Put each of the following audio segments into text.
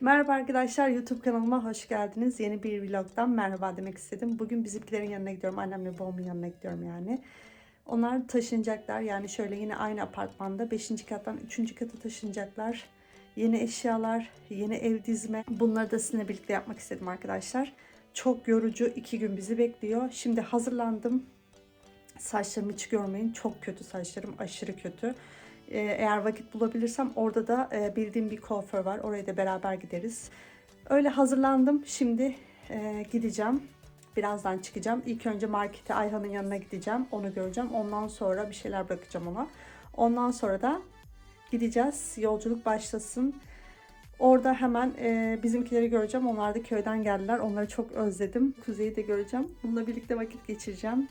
Merhaba arkadaşlar YouTube kanalıma hoş geldiniz. Yeni bir vlogdan merhaba demek istedim. Bugün bizimkilerin yanına gidiyorum. Annemle babamın yanına gidiyorum yani. Onlar taşınacaklar. Yani şöyle yine aynı apartmanda 5. kattan 3. kata taşınacaklar. Yeni eşyalar, yeni ev dizme. Bunları da sizinle birlikte yapmak istedim arkadaşlar. Çok yorucu iki gün bizi bekliyor. Şimdi hazırlandım. Saçlarımı hiç görmeyin. Çok kötü saçlarım. Aşırı kötü. Ee, Eğer vakit bulabilirsem orada da e, bildiğim bir kuaför var. Oraya da beraber gideriz. Öyle hazırlandım. Şimdi e, gideceğim. Birazdan çıkacağım. İlk önce markete Ayhan'ın yanına gideceğim. Onu göreceğim. Ondan sonra bir şeyler bırakacağım ona. Ondan sonra da gideceğiz. Yolculuk başlasın. Orada hemen e, bizimkileri göreceğim. Onlar da köyden geldiler. Onları çok özledim. Kuzey'i de göreceğim. Bununla birlikte vakit geçireceğim.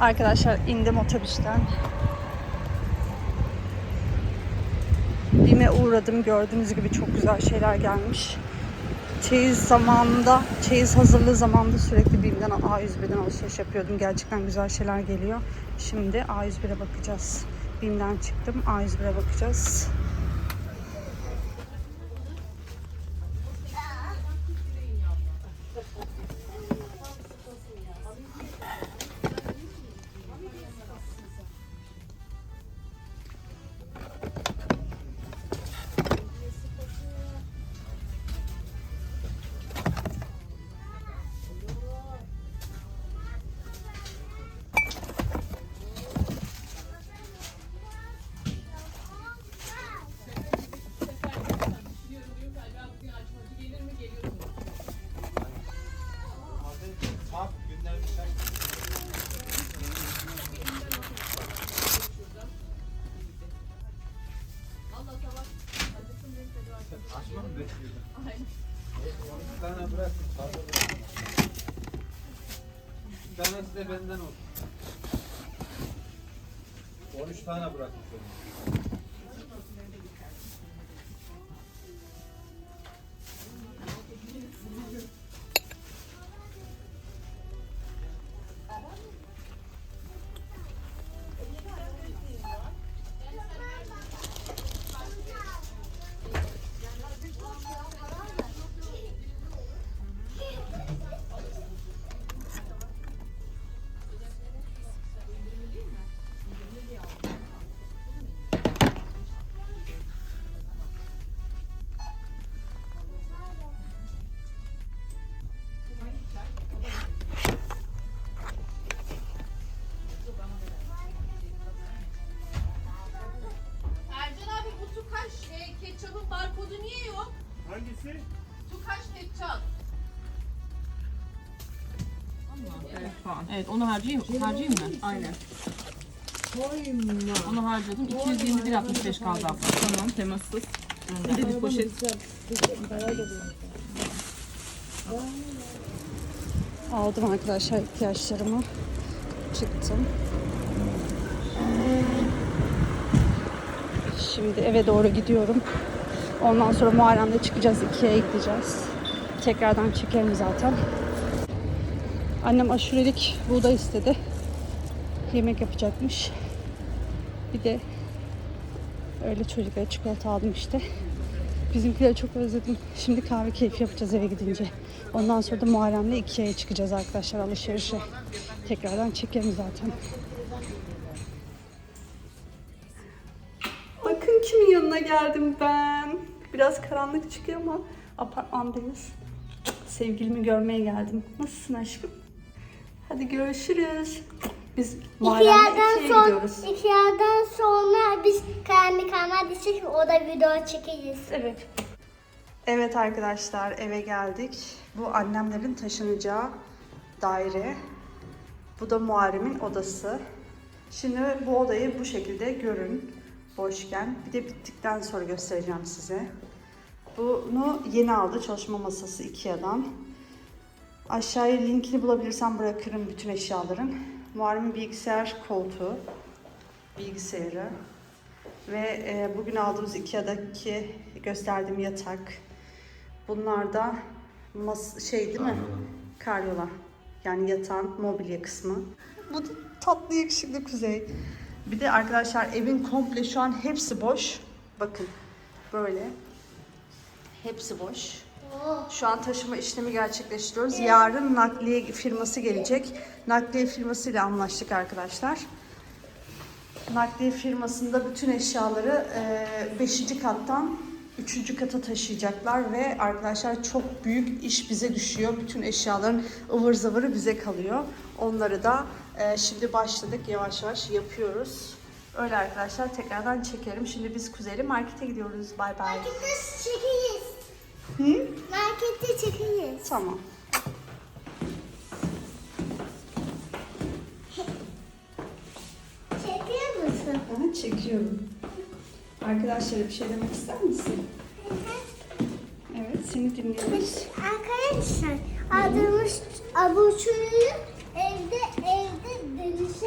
Arkadaşlar indim otobüsten. BİM'e uğradım. Gördüğünüz gibi çok güzel şeyler gelmiş. Çeyiz zamanında, çeyiz hazırlığı zamanında sürekli BİM'den A101'den alışveriş yapıyordum. Gerçekten güzel şeyler geliyor. Şimdi A101'e bakacağız. BİM'den çıktım. A101'e bakacağız. Açma mı bekliyordun? Aynen. Bir tane bırak. fazla bırak. Bir tanesi de benden olsun. 13 tane bırakmış oldum. Hangisi? Tukaş ketçap. Evet onu harcayayım, harcayayım mı? Aynen. Onu harcadım. 221.65 kaldı abla. Tamam temassız. Bir de bir poşet. Aldım arkadaşlar ihtiyaçlarımı. Çıktım. Şimdi eve doğru gidiyorum. Ondan sonra Muharrem'de çıkacağız. Ikea'ya gideceğiz. Tekrardan çekerim zaten. Annem aşurelik buğday istedi. Yemek yapacakmış. Bir de öyle çocuklara çikolata aldım işte. Bizimkileri çok özledim. Şimdi kahve keyfi yapacağız eve gidince. Ondan sonra da Muharrem'le Ikea'ya çıkacağız arkadaşlar alışverişe. Tekrardan çekerim zaten. Bakın kimin yanına geldim ben. Biraz karanlık çıkıyor ama apartmandayız. Sevgilimi görmeye geldim. Nasılsın aşkım? Hadi görüşürüz. Biz sonra, gidiyoruz. Ikea'dan sonra biz kendi kanal düşecek o da video çekeceğiz. Evet. Evet arkadaşlar eve geldik. Bu annemlerin taşınacağı daire. Bu da Muharrem'in odası. Şimdi bu odayı bu şekilde görün. Boşken. Bir de bittikten sonra göstereceğim size. Bunu yeni aldı çalışma masası Ikea'dan. Aşağıya linkini bulabilirsem bırakırım bütün eşyaların. Muharrem'in bilgisayar koltuğu. Bilgisayarı. Ve e, bugün aldığımız Ikea'daki gösterdiğim yatak. Bunlar da mas şey değil mi? Karyola. Yani yatağın mobilya kısmı. Bu da tatlı yakışıklı kuzey. Bir de arkadaşlar evin komple şu an hepsi boş. Bakın böyle. Hepsi boş. Şu an taşıma işlemi gerçekleştiriyoruz. Yarın nakliye firması gelecek. Nakliye firmasıyla anlaştık arkadaşlar. Nakliye firmasında bütün eşyaları 5. kattan 3. kata taşıyacaklar ve arkadaşlar çok büyük iş bize düşüyor. Bütün eşyaların ıvır zıvırı bize kalıyor. Onları da e, şimdi başladık yavaş yavaş yapıyoruz. Öyle arkadaşlar tekrardan çekerim. Şimdi biz Kuzeyli markete gidiyoruz. Bay bay. Markette çekeceğiz. Hı? Markette çekeceğiz. Tamam. Çekiyor musun? Aha, çekiyorum. Arkadaşlara bir şey demek ister misin? Evet seni dinliyoruz. Arkadaşlar aldığımız abuçuyu evde evde deniz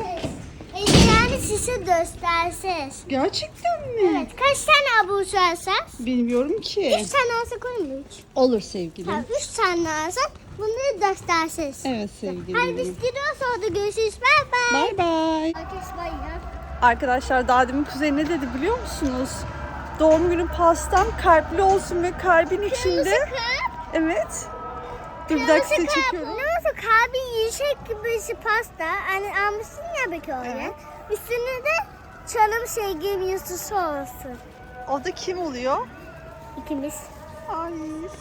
Size göstersiz. Gerçekten mi? Evet. Kaç tane abur verseniz? Bilmiyorum ki. Üç tane alsak olur mu? Üç. Olur sevgilim. Tamam, üç tane alsak bunları göstersiz. Evet sevgilim. Hadi biz gidiyoruz orada görüşürüz. Bye bye. Bye bye. Arkadaşlar daha demin kuzey ne dedi biliyor musunuz? Doğum günü pastam kalpli olsun ve kalbin içinde. Evet. Dur bir dakika size çekiyorum. Ne olsa kalbi yiyecek gibi bir pasta. Hani almışsın ya belki oraya. Evet. Üstüne de çalım sevgim yususu olsun. O da kim oluyor? İkimiz. Ay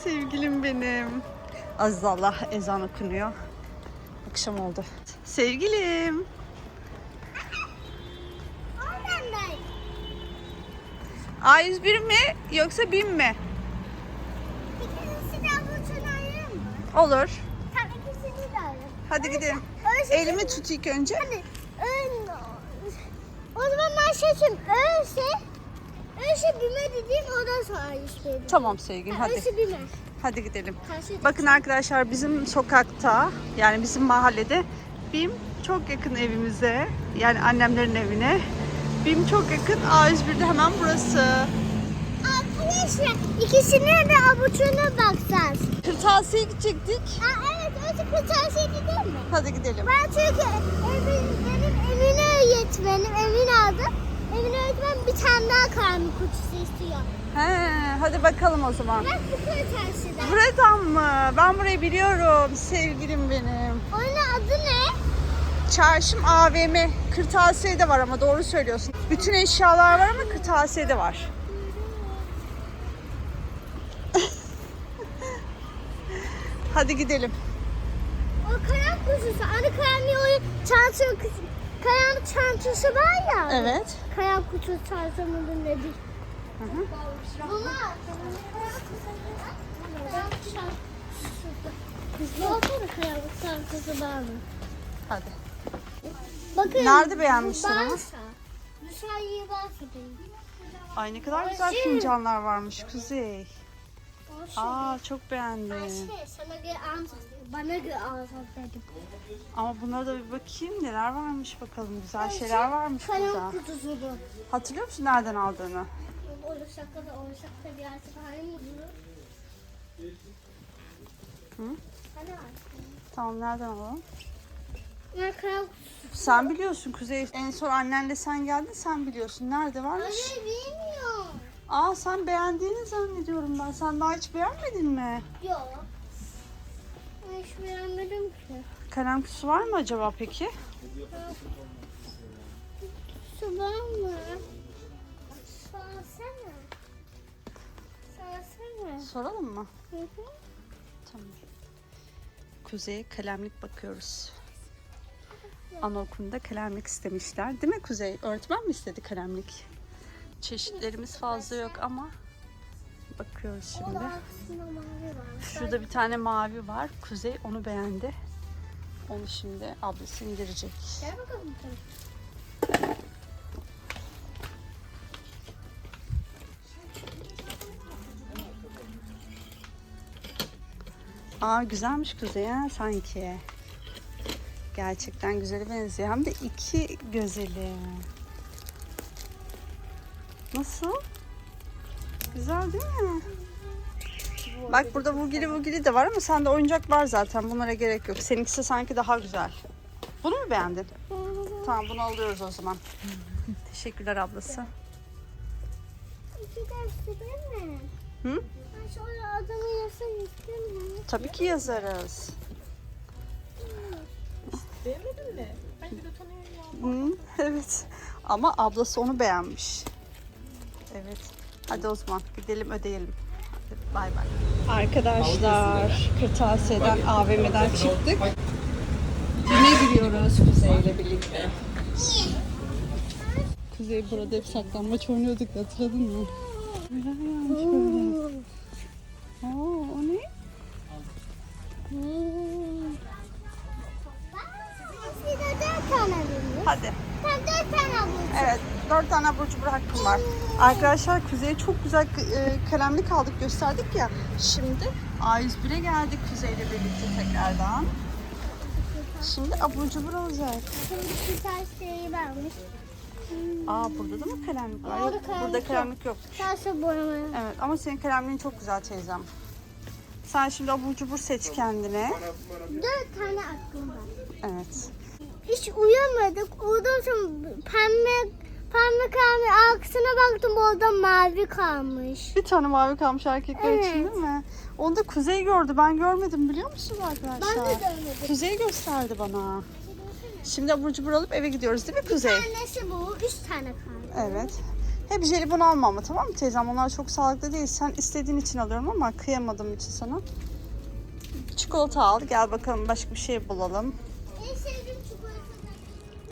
sevgilim benim. Aziz Allah ezan okunuyor. Akşam oldu. Sevgilim. Oradan da. A101 mi yoksa BİM mi? İkisi de avucunu ayırır mı? Olur. Tamam ikisini de ayırır. Hadi gidelim. Öyleyse- Elimi tut ilk önce. Hani ön... O zaman ben şey söyleyeyim. Önce... Önce bime dediğim ondan sonra işte. Tamam sevgilim hadi. Önce bime. Hadi gidelim. Karşı Bakın arkadaşlar bizim sokakta yani bizim mahallede BİM çok yakın evimize. Yani annemlerin evine. BİM çok yakın. A101'de hemen burası. Arkadaşlar ikisine de avucuna bakacağız. Kırtasiye gidecektik. Aa, evet önce kırtasiye gidelim mi? Hadi gidelim. Ben çünkü evin, benim Emine öğretmenim, Emine adı. Emine öğretmen bir tane daha karnı kutusu istiyor. He, hadi bakalım o zaman. Bak bu kırtasiyeden. Buradan mı? Ben burayı biliyorum. Sevgilim benim. Onun adı ne? Çarşım AVM. Kırtasiye de var ama doğru söylüyorsun. Bütün eşyalar var ama kırtasiye de var. Hadi gidelim. O kalem kutusu. Adı kalemi o çanta kalem çantası var ya. Evet. Kalem kutusu çantamın nedir? Hı hı. Buna çantası mı? Hadi. Bakın. Nerede benim. Ay ne kadar güzel fincanlar varmış Kuzey. Olsun. Aa çok beğendim. Şey, sana göre almasak, bana göre alsak dedim. Ama bunlara da bir bakayım neler varmış bakalım. Güzel şeyler varmış burada. Kalem kutusunu. Hatırlıyor musun nereden aldığını? Olursak da olursak da birazcık halim olur. Hı? Hani var? Tamam nereden alalım? Ben kalem Sen biliyorsun Kuzey. En son annenle sen geldin sen biliyorsun. Nerede varmış? Hayır bilmiyorum. Aa sen beğendiğini zannediyorum ben. Sen daha hiç beğenmedin mi? Yok. Ben hiç beğenmedim ki. Kalem kutusu var mı acaba peki? Su var mı? Sorsana. Sorsana. Soralım mı? Hı hı. Tamam. Kuzey'e kalemlik bakıyoruz. Anaokulunda kalemlik istemişler. Değil mi Kuzey? Öğretmen mi istedi kalemlik? Çeşitlerimiz fazla yok ama bakıyoruz şimdi. Şurada bir tane mavi var. Kuzey onu beğendi. Onu şimdi ablası indirecek. Gel bakalım. Aa güzelmiş Kuzey ha sanki. Gerçekten güzele benziyor. Hem de iki gözeli. Nasıl? Güzel değil mi? Bak burada vugili vugili de var ama sende oyuncak var zaten. Bunlara gerek yok. Seninkisi sanki daha güzel. Bunu mu beğendin? Tamam bunu alıyoruz o zaman. Teşekkürler ablası. İki ders değil mi? Hı? Ben şöyle adamı yazsam istiyor mu? Tabii ki yazarız. Beğenmedin mi? Bence de tanıyor ya. Hı, evet. Ama ablası onu beğenmiş. Evet. Hadi o zaman gidelim ödeyelim. Hadi bay bay. Arkadaşlar kırtasiyeden AVM'den çıktık. Yine giriyoruz Kuzey'le birlikte. Kuzey burada hep saklambaç oynuyorduk hatırladın mı? Neler gelmiş böyle? Oo, o ne? Veriyor. Hadi. Sen dört tane alıyorsun. Evet, dört tane abur cubur hakkım var. Arkadaşlar Kuzey'e çok güzel e, kalemlik aldık gösterdik ya. Şimdi A101'e geldik Kuzey'le birlikte tekrardan. Şimdi abur cubur alacak. Şimdi güzel şeyi vermiş. Aa burada da mı kalemlik var? Yok, burada kalemlik yok. Sadece boyamaya. Evet ama senin kalemliğin çok güzel teyzem. Sen şimdi abur cubur seç kendine. Dört tane aklım var. Evet. Hiç uyamadık. Ondan sonra pembe pembe kalmış. Arkasına baktım orada mavi kalmış. Bir tane mavi kalmış erkekler için Evet. değil mi? Onu da Kuzey gördü. Ben görmedim biliyor musunuz arkadaşlar? Ben de görmedim. Kuzey gösterdi bana. Şimdi abur cubur alıp eve gidiyoruz değil mi Kuzey? tanesi bu. Üç tane kaldı. Evet. Hep jelibon alma ama tamam mı teyzem? Onlar çok sağlıklı değil. Sen istediğin için alıyorum ama kıyamadığım için sana. Çikolata al. Gel bakalım başka bir şey bulalım. Çikolata.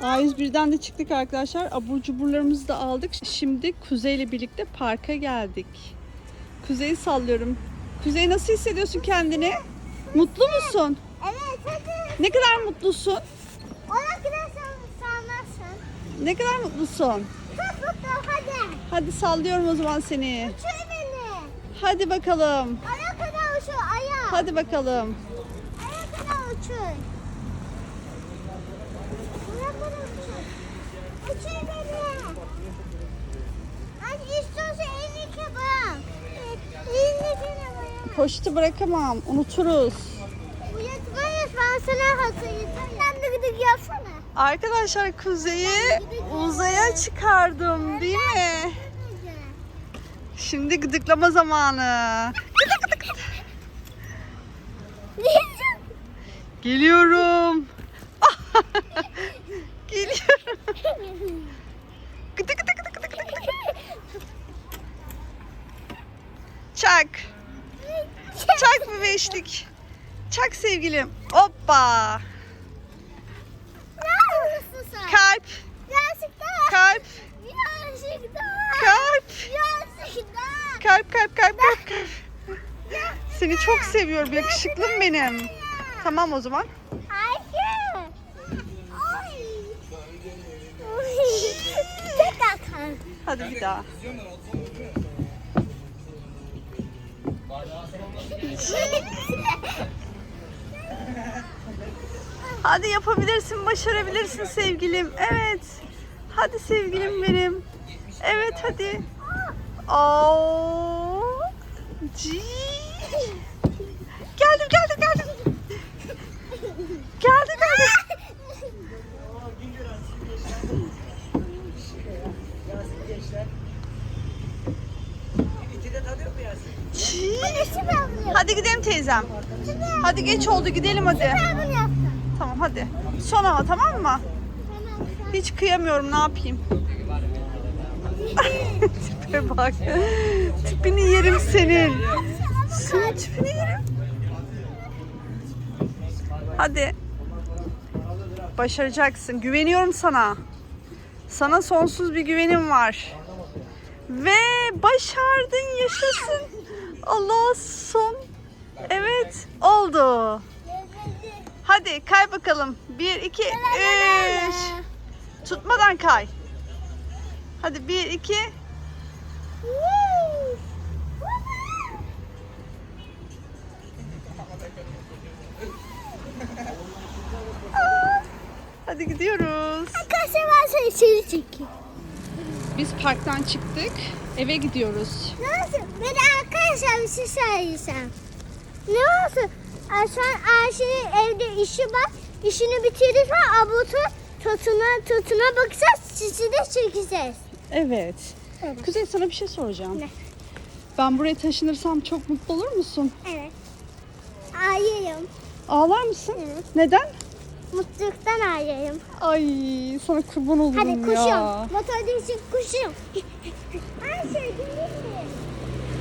A101'den de çıktık arkadaşlar. Abur cuburlarımızı da aldık. Şimdi Kuzey ile birlikte parka geldik. Kuzey'i sallıyorum. Kuzey nasıl hissediyorsun kendini? Mutlu musun? Evet hadi. Ne kadar mutlusun? Ona gidersen sarmazsın. Ne kadar mutlusun? Çok mutlu hadi. Hadi sallıyorum o zaman seni. Uçur beni. Hadi bakalım. Aya kadar uçur aya. Hadi bakalım. Aya kadar uçur. Aya kadar uçur. Uçur beni. Hadi istiyorsa elini bırak. Elini bırak. Poşeti bırakamam. Unuturuz. Uyutmayız ben sana hatırlatayım. Sen de gıdık yapsana. Arkadaşlar Kuzey'i uzaya çıkardım değil mi? Şimdi gıdıklama zamanı. Geliyorum. Geliyorum. Gıdı gıdı gıdı gıdı gıdı gıdı. Çak. Çak bir beşlik. Çak sevgilim. Hoppa. Ne yapıyorsun sen? Kalp. Gerçekten. Kalp. Gerçekten. Kalp. Gerçekten. Kalp kalp kalp kalp kalp. Seni çok seviyorum yakışıklım benim. Tamam o zaman. Hayır. Ay. Hadi bir daha. Hadi yapabilirsin, başarabilirsin sevgilim. Evet. Hadi sevgilim benim. Evet hadi. Oo. Ci. Geldim geldim geldim. Geldim geldim. Ci. Süper bunu yaptım. Hadi gidelim teyzem. Hadi geç oldu gidelim hadi. Tamam hadi. Son ama tamam mı? Hiç kıyamıyorum ne yapayım. Tipe bak. Tipini yerim senin. Senin tipini yerim. Hadi. Başaracaksın. Güveniyorum sana. Sana sonsuz bir güvenim var. Ve başardın yaşasın. Allah son. Evet oldu. Hadi kay bakalım. Bir, iki, üç. Tutmadan kay. Hadi bir, iki. Hadi gidiyoruz. Arkadaşlar ben seni içeri çekeyim. Biz parktan çıktık. Eve gidiyoruz. Nasıl? Ben arkadaşlar bir şey söyleyeceğim. Ne olsun? Şu an Ayşe'nin evde işi var. İşini bitirdik ve abutu tutuna tutuna bakacağız. Sizi de çekeceğiz. Evet. Evet. Kuzey sana bir şey soracağım. Ne? Ben buraya taşınırsam çok mutlu olur musun? Evet. Ayıyım. Ağlar mısın? Evet. Neden? Mutluluktan ayıyım. Ay sana kurban olurum Hadi ya. kuşum. Motorda için kuşum. Ayşe gidelim.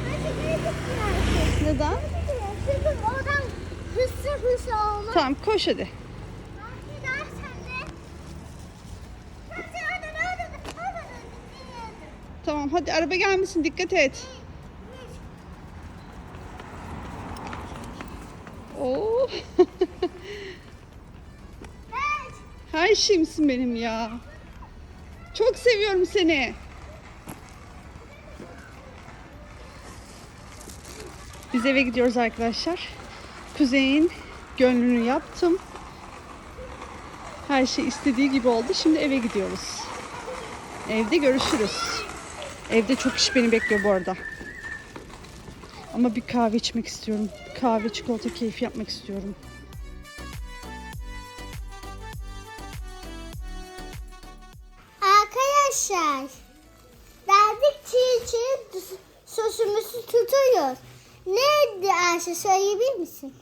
Ayşe gidelim. Neden? Çünkü oradan hızlı hızlı olmaz. Tamam koş hadi. Tamam hadi araba gelmesin dikkat et. Oo. Her şeyimsin benim ya. Çok seviyorum seni. Biz eve gidiyoruz arkadaşlar. Kuzey'in gönlünü yaptım. Her şey istediği gibi oldu. Şimdi eve gidiyoruz. Evde görüşürüz. Evde çok iş beni bekliyor bu arada. Ama bir kahve içmek istiyorum. Kahve, çikolata keyfi yapmak istiyorum. Arkadaşlar. Verdik çiğ çiğ sosumuzu tutuyoruz. Neydi Ayşe söyleyebilir misin?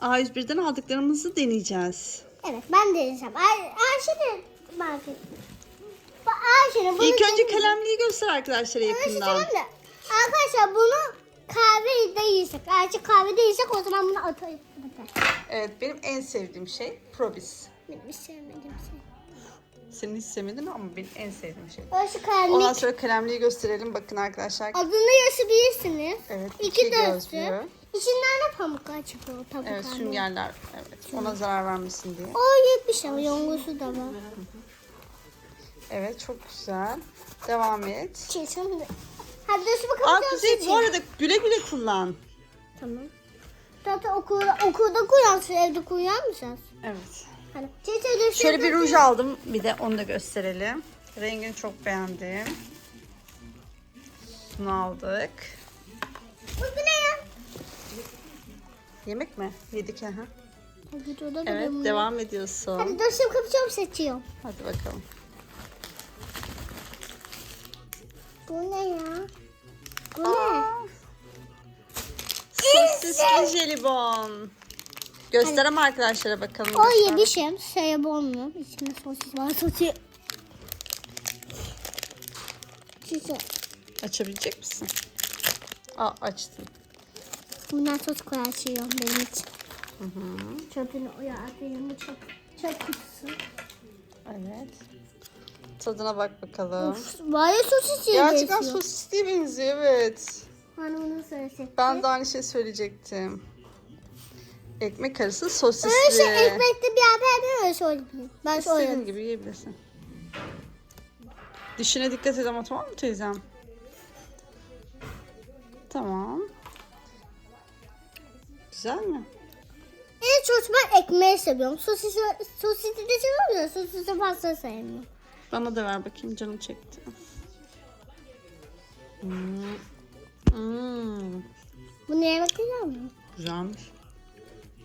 A101'den aldıklarımızı deneyeceğiz. Evet ben de deneyeceğim. Ay, Ayşe de bakın. Bak Ayşe'nin bunu İlk önce deneyeceğim. kalemliği göster arkadaşlara Ayşe yakından. tamam da. Arkadaşlar bunu kahve de yiyecek. Ayşe kahve de yiyecek o zaman bunu atayım. Evet benim en sevdiğim şey probis. Benim sevmediğim şey. Senin hiç sevmedin ama benim en sevdiğim şey. Ayşe Ondan kalemlik. sonra kalemliği gösterelim. Bakın arkadaşlar. Adını yazabilirsiniz. Evet, İki iki gözlü. gözlü. İçinden de pamuklar çıkıyor. Pamuk Evet süngerler. Evet ona zarar vermesin diye. O iyi bir şey. Yongusu da var. Evet çok güzel. Devam et. Çeşim de. Hadi dur bakalım. Aa Kuzey bu arada güle güle kullan. Tamam. Zaten okulda, okulda kuyansın, evde mısınız? Evet. Hani çeçe dur. Şöyle bir ruj aldım. Bir de onu da gösterelim. Rengini çok beğendim. Bunu aldık. Bu ne ya? Yemek mi? Yedik aha. Evet devam ediyorsun. Hadi şimdi kapıcım seçiyorum. Hadi bakalım. Bu ne ya? Bu ne? Sosisli jelibon. Göster ama arkadaşlara bakalım. O göster. yemişim. Şey olmuyor. İçinde sosis var. Sosis. Çiçe. Açabilecek misin? Aa açtın. Bundan sos koyarsıyorum benim için. Çöpünü oya atayım. Bu çöp. Çöp kutusu. Evet. Tadına bak bakalım. Var ya sosis diye Gerçekten sosisliye benziyor evet. Hani bunu söylesek. Ben de aynı şey söyleyecektim. Ekmek arası sosisli. Öyle şey ekmekte bir haber öyle söyledim. Ben İstediğin gibi yiyebilirsin. Dişine dikkat et ama tamam mı teyzem? Tamam. Güzel mi? En çok ben ekmeği seviyorum. Sosis, sosisi de seviyorum da sosisi fazla sevmiyorum. Bana da ver bakayım canım çekti. Hmm. Hmm. Bunu yemek güzel mi? Güzelmiş.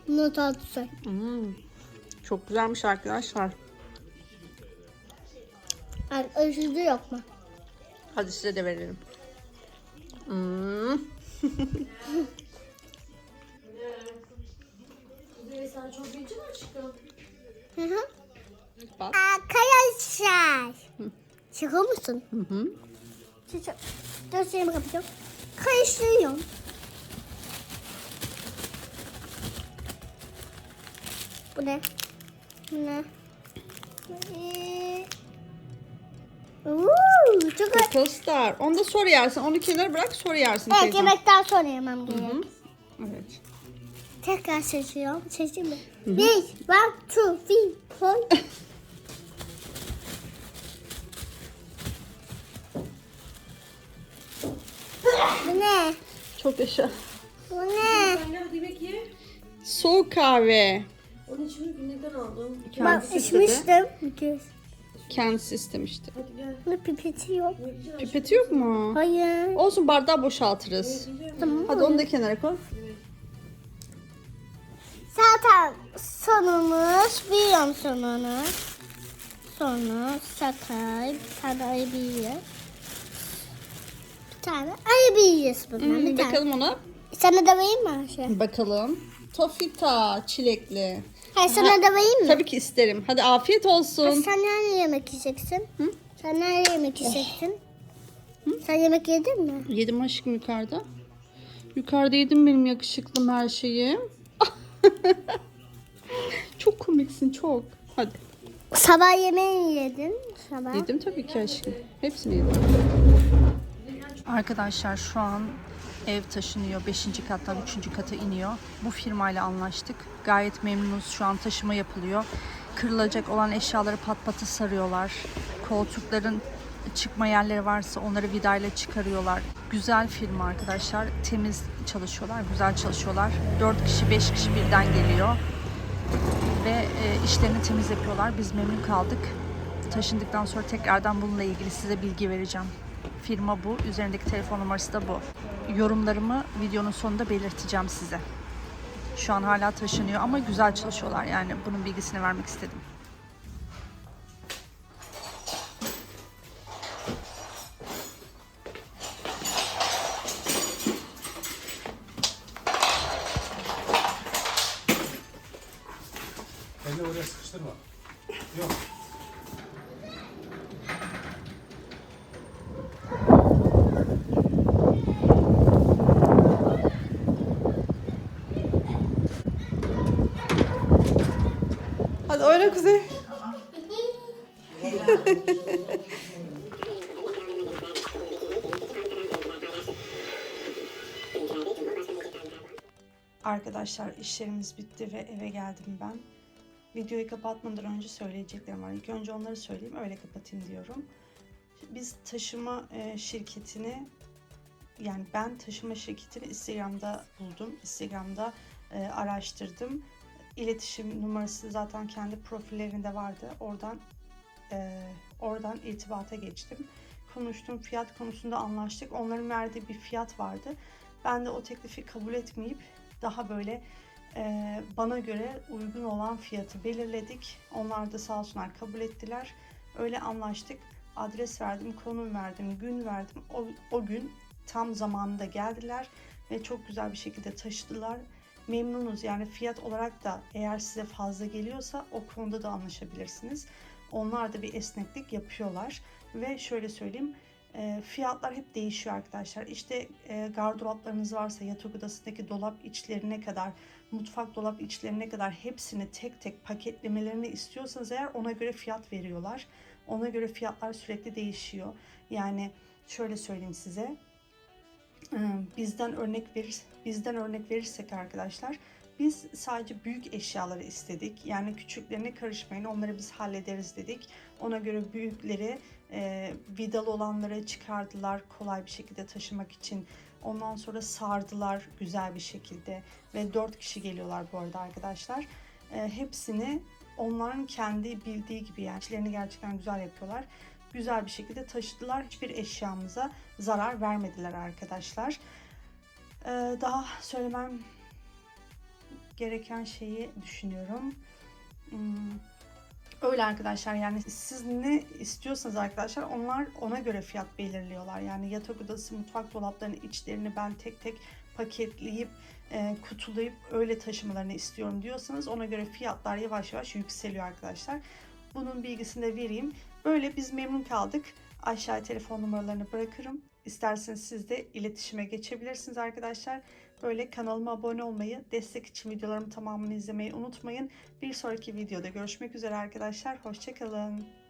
Tadı güzel. Hmm. Çok güzelmiş arkadaşlar. Özürlü yok mu? Hadi size de verelim. Hmm. Hı hı. Bak. Arkadaşlar. Çıkıyor musun? Hı hı. Çık. Dur seni kapatacağım. Karıştırıyorum. Bu ne? Bu ne? Ee, Uuu, çok Coco Star. Onu da sonra yersin. Onu kenara bırak sonra yersin Evet teyzem. yemekten sonra yemem. Hı. Evet. Tekrar seçiyorum. Seçeyim mi? Bir, one, two, three, four. Bu ne? Çok yaşa. Bu ne? Soğuk kahve. Onun için neden aldım? Kendisi istedi. içmiştim. Bir kez. Kendisi istemişti. Bunu pipeti yok. Pipeti yok mu? Hayır. Olsun bardağı boşaltırız. Tamam. Hadi onu da kenara koy. Zaten sonumuz biliyorum sonunu. Sonu sakay, bir tane ayı bir Bir tane ayı bir bundan Hmm, bir tane. bakalım ona. Sana da vereyim mi Ayşe? Bakalım. Tofita çilekli. Hayır sana da vereyim mi? Tabii ki isterim. Hadi afiyet olsun. Sen nerede yemek yiyeceksin? Hı? Sen nerede yemek yiyeceksin? Sen yemek yedin mi? Yedim aşkım yukarıda. Yukarıda yedim benim yakışıklım her şeyi. çok komiksin çok. Hadi. Sabah yemeği yedin. Sabah. Yedim tabii ki aşkım. Hepsini yedim. Arkadaşlar şu an ev taşınıyor. 5. kattan 3. kata iniyor. Bu firmayla anlaştık. Gayet memnunuz. Şu an taşıma yapılıyor. Kırılacak olan eşyaları pat patı sarıyorlar. Koltukların çıkma yerleri varsa onları vidayla çıkarıyorlar. Güzel firma arkadaşlar. Temiz çalışıyorlar, güzel çalışıyorlar. 4 kişi, 5 kişi birden geliyor. ve e, işlerini temiz yapıyorlar. Biz memnun kaldık. Taşındıktan sonra tekrardan bununla ilgili size bilgi vereceğim. Firma bu. Üzerindeki telefon numarası da bu. Yorumlarımı videonun sonunda belirteceğim size. Şu an hala taşınıyor ama güzel çalışıyorlar yani bunun bilgisini vermek istedim. Hadi oyna Kuzey. Arkadaşlar işlerimiz bitti ve eve geldim ben. Videoyu kapatmadan önce söyleyeceklerim var. İlk önce onları söyleyeyim öyle kapatayım diyorum. Biz taşıma e, şirketini yani ben taşıma şirketini Instagram'da buldum. Instagram'da e, araştırdım. İletişim numarası zaten kendi profillerinde vardı. Oradan e, oradan irtibata geçtim. Konuştum. Fiyat konusunda anlaştık. Onların verdiği bir fiyat vardı. Ben de o teklifi kabul etmeyip daha böyle e, bana göre uygun olan fiyatı belirledik. Onlar da sağ olsunlar kabul ettiler. Öyle anlaştık. Adres verdim, konum verdim, gün verdim. O, o gün tam zamanında geldiler ve çok güzel bir şekilde taşıdılar. Memnunuz yani fiyat olarak da eğer size fazla geliyorsa o konuda da anlaşabilirsiniz. Onlar da bir esneklik yapıyorlar ve şöyle söyleyeyim e, fiyatlar hep değişiyor arkadaşlar. İşte e, gardıroplarınız varsa yatak odasındaki dolap içlerine kadar, mutfak dolap içlerine kadar hepsini tek tek paketlemelerini istiyorsanız eğer ona göre fiyat veriyorlar. Ona göre fiyatlar sürekli değişiyor. Yani şöyle söyleyeyim size. Ee, bizden örnek verir bizden örnek verirsek arkadaşlar biz sadece büyük eşyaları istedik. Yani küçüklerine karışmayın. Onları biz hallederiz dedik. Ona göre büyükleri e, vidalı olanları çıkardılar kolay bir şekilde taşımak için. Ondan sonra sardılar güzel bir şekilde ve dört kişi geliyorlar bu arada arkadaşlar. E, hepsini onların kendi bildiği gibi yani işlerini gerçekten güzel yapıyorlar. Güzel bir şekilde taşıdılar. Hiçbir eşyamıza zarar vermediler arkadaşlar. Ee, daha söylemem gereken şeyi düşünüyorum. Hmm, Öyle arkadaşlar yani siz ne istiyorsanız arkadaşlar onlar ona göre fiyat belirliyorlar. Yani yatak odası, mutfak dolaplarının içlerini ben tek tek paketleyip e, kutulayıp öyle taşımalarını istiyorum diyorsanız ona göre fiyatlar yavaş yavaş yükseliyor arkadaşlar. Bunun bilgisini de vereyim. Böyle biz memnun kaldık. Aşağıya telefon numaralarını bırakırım. İsterseniz siz de iletişime geçebilirsiniz arkadaşlar. Böyle kanalıma abone olmayı, destek için videolarımın tamamını izlemeyi unutmayın. Bir sonraki videoda görüşmek üzere arkadaşlar. Hoşçakalın.